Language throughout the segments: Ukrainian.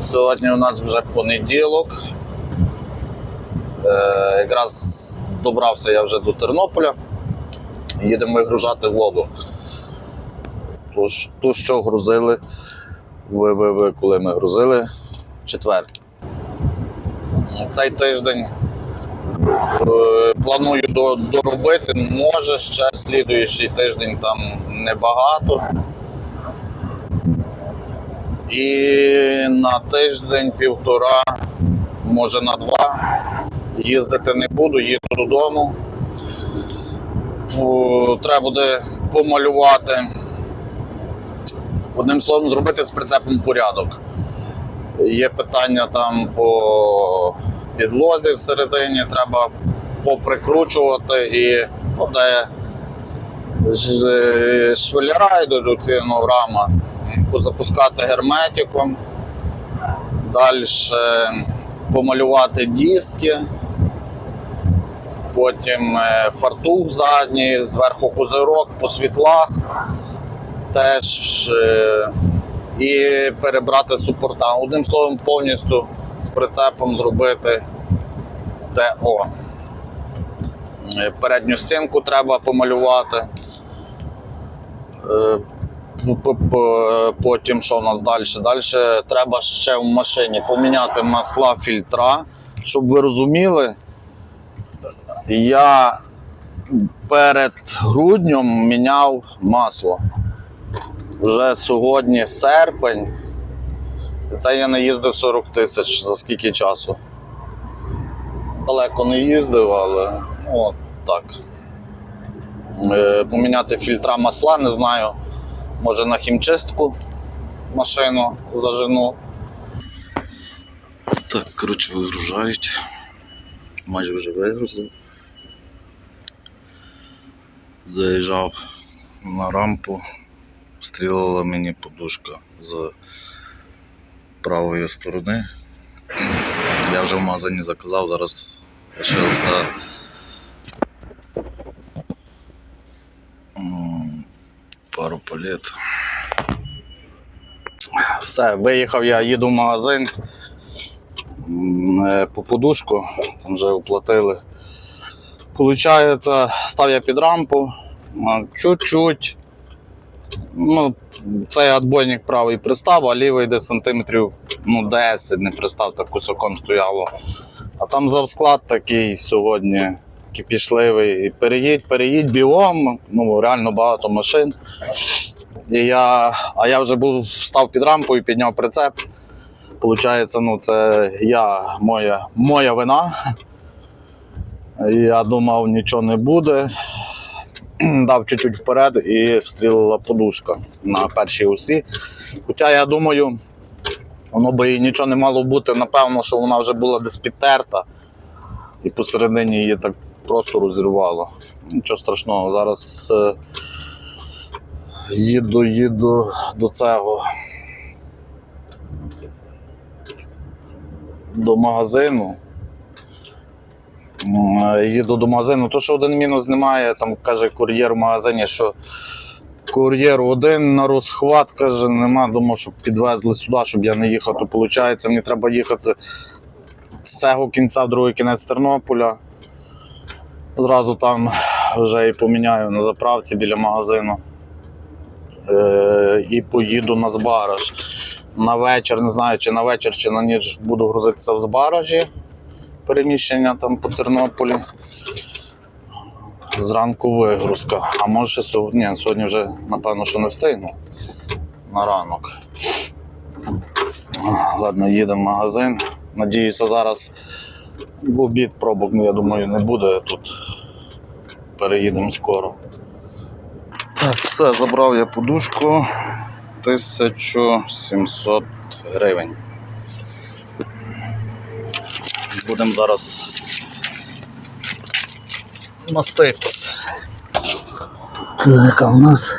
Сьогодні у нас вже понеділок. Е, якраз добрався я вже до Тернополя. Їдемо вигружати воду. Тож, ту, що грузили, ви, ви, ви, коли ми грузили, четвер. Цей тиждень е, планую доробити. Може, ще слідуючий тиждень там небагато. І на тиждень-півтора, може на два, їздити не буду, їду додому. Треба буде помалювати. Одним словом, зробити з прицепом порядок. Є питання там по підлозі всередині, треба поприкручувати і ну, де ж- йдуть до рама, позапускати герметиком, далі помалювати диски, потім е, фартух задній, зверху козирок по світлах теж е, і перебрати супорта. Одним словом, повністю з прицепом зробити ТО. Е, Передню стінку треба помалювати. П- Потім що в нас далі? Далі треба ще в машині поміняти масла фільтра. Щоб ви розуміли, я перед груднем міняв масло. Вже сьогодні серпень. Це я не їздив 40 тисяч за скільки часу. Далеко не їздив, але ну, от так. Е, поміняти фільтра масла, не знаю. Може на хімчистку машину зажену. Так, коротше, вигружають. Майже вже вигрузив. Заїжджав на рампу, стрілила мені подушка з правої сторони. Я вже в магазині заказав, зараз лишилося пару палет. Все, виїхав я, їду в магазин е, по подушку, там вже оплатили. Получається, став я під рампу, чуть-чуть. Ну, цей отбойник правий пристав, а лівий десь сантиметрів ну, 10 не пристав, так кусоком стояло. А там завсклад такий сьогодні кипішливий. І переїдь, переїдь білом, ну реально багато машин. І я, а я вже був став під рампою, підняв прицеп. Получається, ну це я, моя, моя вина. Я думав, нічого не буде. Дав чуть-чуть вперед і встрілила подушка на першій осі. Хоча я думаю, воно би і нічого не мало бути, напевно, що вона вже була десь підтерта, і посередині її так просто розірвало. Нічого страшного, зараз е, їду, їду до цього. До магазину. Е, Їду до магазину. То, що один мінус немає, там каже кур'єр в магазині, що кур'єр один на розхват, каже, нема. Думав, щоб підвезли сюди, щоб я не їхав. То виходить, мені треба їхати з цього кінця в другий кінець Тернополя. Зразу там вже і поміняю на заправці біля магазину. Е, і поїду на збараж. На вечір, не знаю, чи на вечір, чи на ніч буду грузитися в збаражі переміщення там по Тернополі. Зранку вигрузка. А може сьогодні. Ні, сьогодні вже, напевно, що не встигну на ранок. Ладно, їдемо в магазин. Надіюся, зараз обід пробок, ну, я думаю, не буде тут. Переїдемо скоро. Так, все, забрав я подушку 1700 гривень. Будемо зараз маститись. Так, а в нас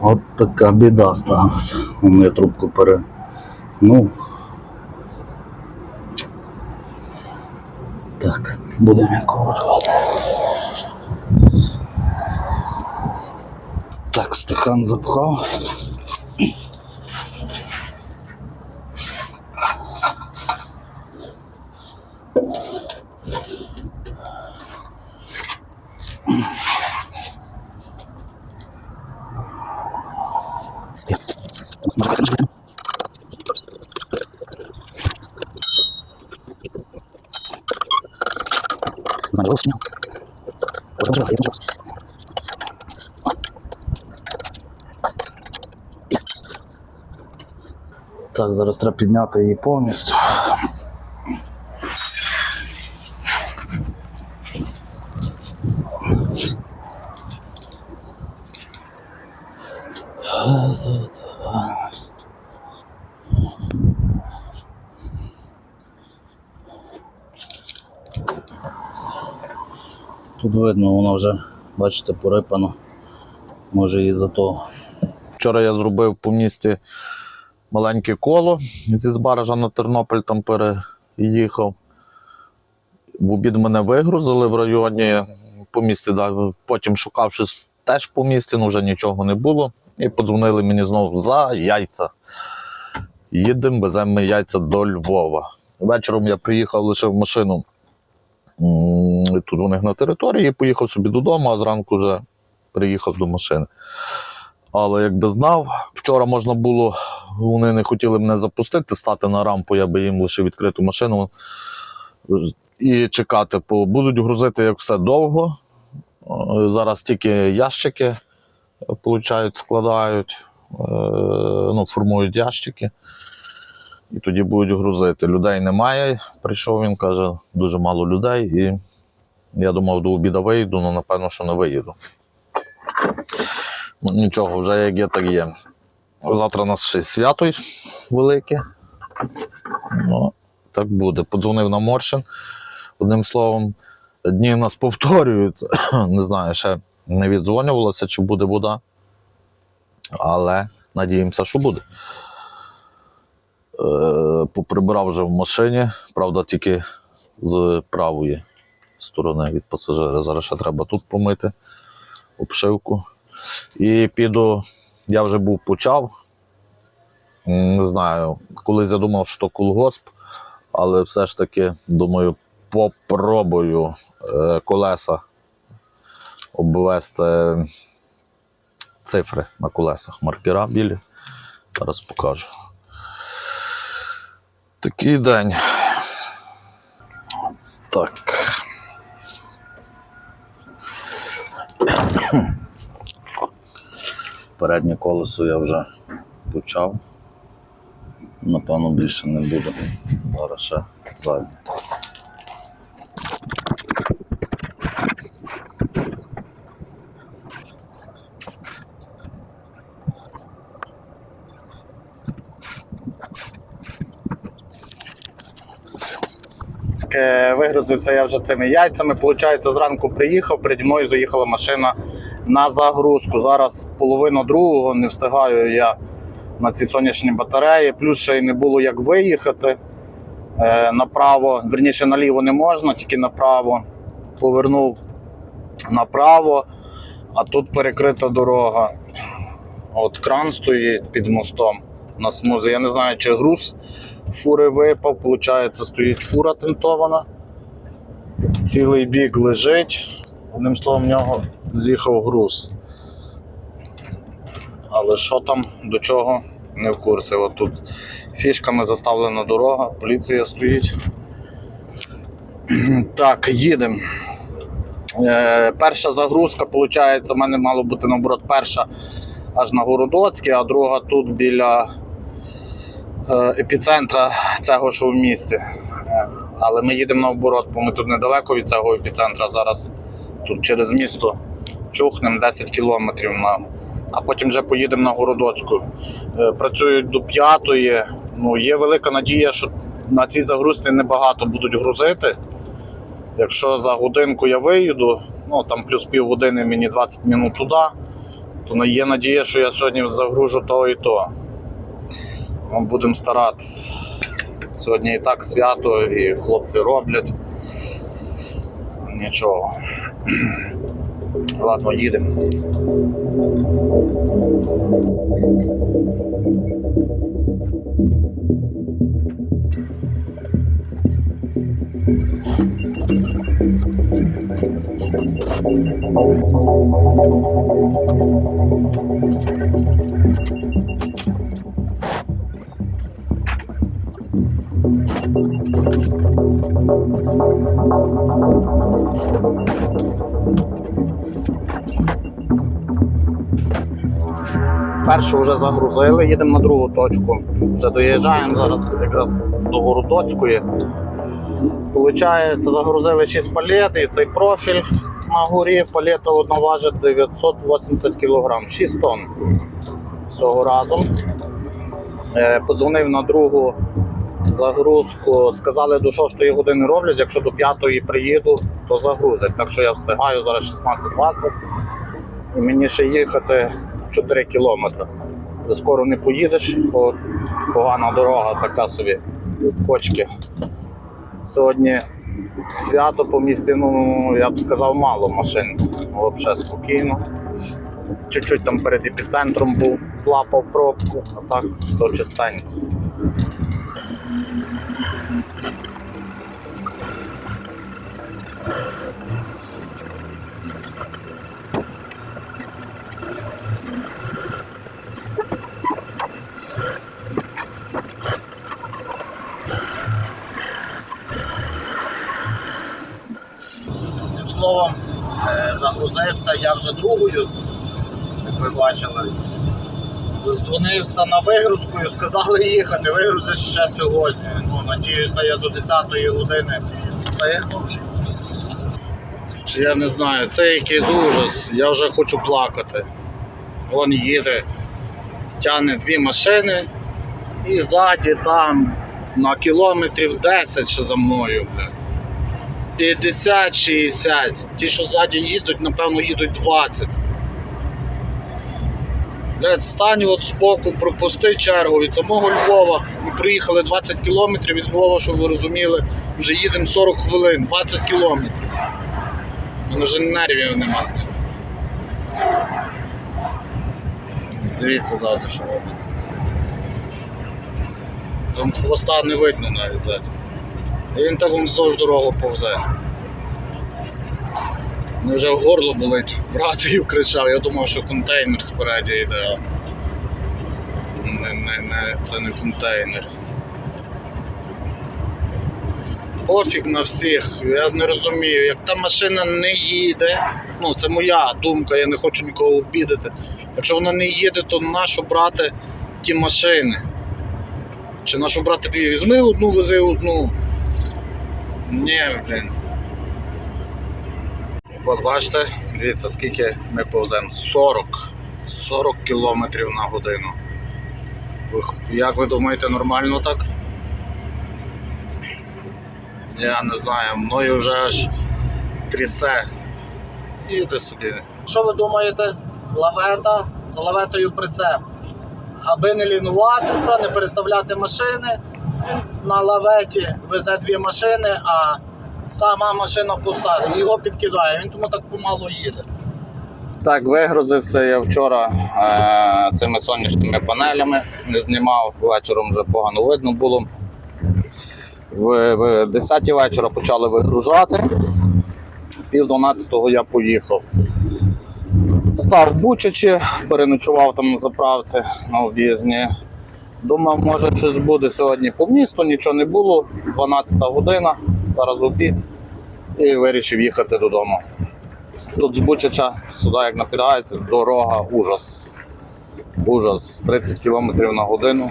от така біда сталася. Вон я трубку пере. Ну. Так, будемо якого. Так, стакан запхав. Наживался. Так, зараз треба підняти її повністю. Тут видно, вона вже, бачите, порипана. Може і за того. Вчора я зробив по місті маленьке коло зі Збаража на Тернопіль там переїхав. В обід мене вигрузили в районі по місті. Да. Потім шукав щось теж по місті, ну вже нічого не було. І подзвонили мені знову за яйця. Їдемо, веземо яйця до Львова. Вечором я приїхав лише в машину. Тут у них на території, поїхав собі додому, а зранку вже приїхав до машини. Але якби знав, вчора можна було, вони не хотіли мене запустити, стати на рампу, я би їм лише відкриту машину і чекати. Будуть грузити як все довго. Е, Зараз тільки ящики получають, складають, е, ну, формують ящики. І тоді будуть грузити. Людей немає. Прийшов він, каже, дуже мало людей. І я думав, до обіду вийду, але напевно, що не виїду. Ну, нічого, вже як є, так є. Завтра у нас ще свято велике. Ну, так буде. Подзвонив на Моршин. Одним словом, дні в нас повторюються. Не знаю, ще не віддзвонювалося, чи буде вода. Але надіємося, що буде. Е, поприбирав вже в машині, правда, тільки з правої сторони від пасажира. Зараз ще треба тут помити обшивку. І піду, я вже був почав. Не знаю, колись я думав, що колгосп, але все ж таки, думаю, попробую е, колеса обвести цифри на колесах, маркера білі. Зараз покажу. Такий день. Так. Переднє колесо я вже почав. Напевно, більше не буду. Зараз ще заднє. Вигрузився я вже цими яйцями. Получається, зранку приїхав, переді мною заїхала машина на загрузку. Зараз половина другого не встигаю я на ці сонячні батареї. Плюс ще й не було як виїхати е, направо. Верніше наліво не можна, тільки направо. Повернув направо, а тут перекрита дорога. От кран стоїть під мостом на смузі. Я не знаю, чи груз фури випав. Получається, стоїть фура тентована. Цілий бік лежить. Одним словом, в нього з'їхав груз. Але що там, до чого, не в курсі. От тут фішками заставлена дорога, поліція стоїть. Так, їдемо. Е, перша загрузка, виходить, у мене мало бути наоборот перша аж на Городоцькій, а друга тут біля епіцентра цього що в місті. Е, Але ми їдемо наоборот, бо ми тут недалеко від цього епіцентра. Зараз тут через місто чухнемо 10 кілометрів, а потім вже поїдемо на Городоцьку. Е, Працюють до п'ятої. Ну, є велика надія, що на цій загрузці небагато будуть грузити. Якщо за годинку я виїду, ну там плюс півгодини мені 20 минут туди, то є надія, що я сьогодні загружу то і то. Ми будемо старатися. Сьогодні і так свято, і хлопці роблять. Нічого. Ладно, їдемо. Thank you. Першу вже загрузили, їдемо на другу точку. Вже доїжджаємо зараз якраз до Городоцької. Получається, загрузили 6 палет і цей профіль на горі. Палета одна важить 980 кг, 6 тонн всього разом. Е, Подзвонив на другу загрузку. Сказали, до 6 години роблять. Якщо до 5 приїду, то загрузять. Так що я встигаю зараз 16.20 і мені ще їхати 4 кілометри. Скоро не поїдеш, бо погана дорога така собі. Кочки. Сьогодні свято по місті, ну я б сказав, мало машин. Взагалі спокійно. Чуть-чуть там перед епіцентром був, злапав пробку, а так все чистенько. Загрузився я вже другою, як ви бачили. Дзвонився на вигрузку і сказали їхати, вигрузять ще сьогодні. Ну, надіюся, я до 10-ї години встигну. Чи я не знаю, це якийсь ужас, я вже хочу плакати. Вон їде, тягне дві машини і ззаді там на кілометрів 10 ще за мною. Бля. 50-60. Ті, що ззаді їдуть, напевно, їдуть 20. Блядь, стань от збоку, пропусти чергу від самого Львова. Ми приїхали 20 кілометрів від Львова, щоб ви розуміли, вже їдемо 40 хвилин, 20 кілометрів. Мене вже нервів нема з ним. Дивіться завтра, що робиться. Там хвоста не видно навіть ззаді. І він так вон вздовж дорогу повзе. Мені вже горло болить, в рацію кричав, я думав, що контейнер спереді йде. Не, не, не, це не контейнер. Пофіг на всіх, я не розумію, як та машина не їде, ну це моя думка, я не хочу нікого обідати. Якщо вона не їде, то нащо брати ті машини? Чи нащо брати дві? Візьми одну, вези одну. Ні, блін. От бачите, дивіться, скільки ми повземо. 40. 40 кілометрів на годину. Як ви думаєте, нормально так? Я не знаю, мною вже аж трясе. Їде собі. Що ви думаєте? Лавета за лаветою прицеп. Аби не лінуватися, не переставляти машини, на лаветі везе дві машини, а сама машина пуста. Його підкидає, він тому так помало їде. Так, вигрузився я вчора е, цими сонячними панелями, не знімав, вечором вже погано видно було. В, в 10 вечора почали вигружати. Пів 12 я поїхав. Став в Бучачі, переночував там на заправці на об'їзні. Думав, може щось буде сьогодні по місту, нічого не було. 12 година, зараз обід. І вирішив їхати додому. Тут з Бучача сюди, як напідається, дорога ужас. Ужас. 30 км на годину.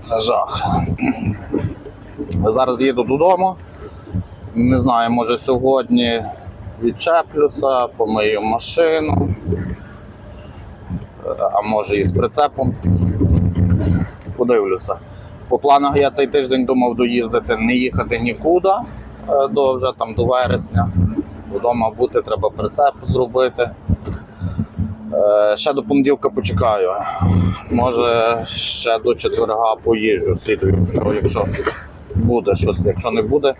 Це жах. Зараз їду додому. Не знаю, може сьогодні відчеплюся, помию машину, а може і з прицепом. Подивлюся. По планах я цей тиждень думав доїздити, не їхати нікуди е, до вже там до вересня. Вдома бути, треба прицеп зробити. Е, Ще до понеділка почекаю. Може, ще до четверга поїжджу, слідую, що якщо буде щось, якщо не буде.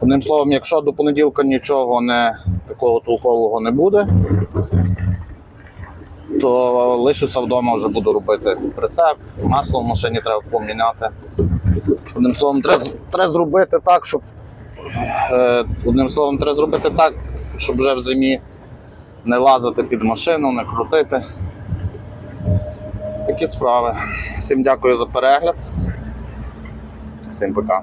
Одним словом, якщо до понеділка нічого не такого толкового не буде, то лишуся вдома, вже буду робити прицеп, масло в машині треба поміняти. Одним словом, треба, треба зробити так, щоб Е, Одним словом, треба зробити так, щоб вже в зимі не лазити під машину, не крутити. Такі справи. Всім дякую за перегляд. Всім пока.